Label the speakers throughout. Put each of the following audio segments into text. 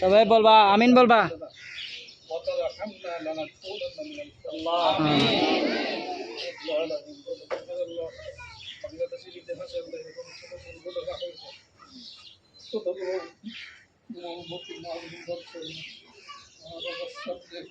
Speaker 1: সবাই বলবা আমিন বলবা?
Speaker 2: সাবজেক্ট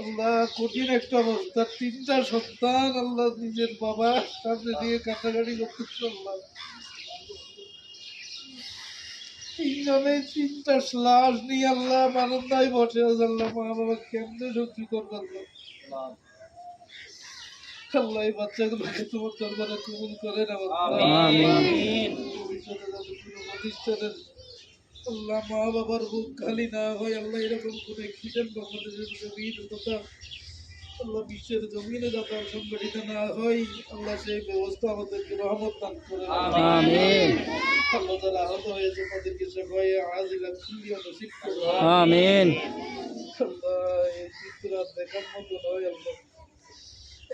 Speaker 2: আল্লাহ কঠিন একটা অবস্থা। তিনটা সন্তান আল্লাহ নিজের বাবা সামনে দিয়ে কাটাকাটি করতেছে আল্লাহ। তিনজনে তিনটা লাশ নিয়ে আল্লাহ বারান্দায় বসে আছে আল্লাহ। মা বাবা কেমনে সহ্য করবে আল্লাহ? আল্লাহ এই বাচ্চাগুলোকে তোমার দরবারে কবুল করে কোনো প্রতিষ্ঠানের আল্লাহ মা বাবার বুক খালি না হয় আল্লাহ এরকম কোনো অ্যাক্সিডেন্ট বাংলাদেশের জমিন তথা আল্লাহ বিশ্বের জমিনে যাতে সংগঠিত না হয় আল্লাহ সেই ব্যবস্থা আমাদেরকে রহমত দান করে।
Speaker 1: আমিন।
Speaker 2: আল্লাহ যারা আহত হয়েছে তাদেরকে সবাই আজিলা খুলিয়া নসিব করো
Speaker 1: আমিন।
Speaker 2: আল্লাহ এই চিত্র দেখার মতো নয় আল্লাহ।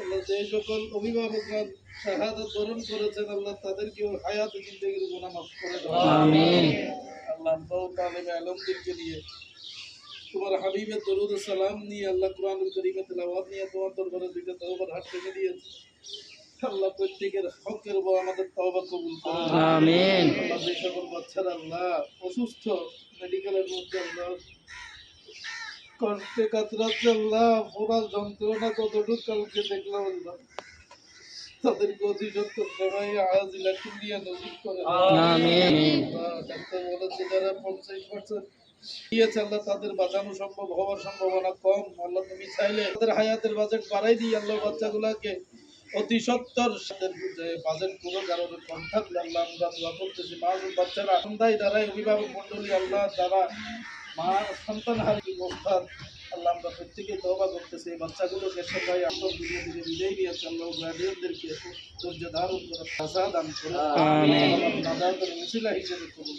Speaker 2: আল্লাহ যে সকল অভিভাবকরা শাহাদত বরণ করেছেন আল্লাহ তাদেরকেও হায়াত জিন্দগির গুণা মাফ করে দাও।
Speaker 1: আমিন।
Speaker 2: আল্লাহ তালেবে আলমদেরকে নিয়ে। তোমার হাবিবের দরুদ সালাম নিয়ে আল্লাহ কোরআনুল করিমে তেলাওয়াত নিয়ে তোমার দরবারে দুইটা তওবার হাত থেকে দিয়েছে। আল্লাহ প্রত্যেকের হকের উপর আমাদের তওবা কবুল করো
Speaker 1: আমিন।
Speaker 2: আল্লাহ যে সকল বাচ্চারা আল্লাহ অসুস্থ মেডিকেলের মধ্যে আল্লাহ কষ্টে কাতরাচ্ছে আল্লাহ পুরা যন্ত্রণা কতটুক কালকে দেখলাম আল্লাহ। তাদেরকে অতি সত্তর সবাই আজিলা কুলিয়া নজির করে
Speaker 1: আমিন।
Speaker 2: যারা পঞ্চাশ পার্সেন্ট দিয়েছে, আল্লাহ তাদের বাঁচানো সম্ভব, হওয়ার সম্ভাবনা কম। আল্লাহ তুমি চাইলে তাদের হায়াতের বাজেট বাড়াই দিই আল্লাহ বাচ্চাগুলাকে অতি সত্তর বাজেট কোনো কারণে কম থাকলে আল্লাহ আমরা দোয়া করতেছি। মা বাচ্চারা, সন্ধ্যায় অভিভাবক মন্ডলী আল্লাহ দ্বারা মা সন্তান হারি অবস্থার আল্লাহ আমরা প্রত্যেকে তবা করতেছি। এই বাচ্চাগুলোকে সবাই আমরা ধীরে ধীরে বিদায় নিয়েছে আল্লাহ গার্ডিয়ানদেরকে ধৈর্য ধারণ করে ভাষা দান করে মুসিলা হিসেবে করুন।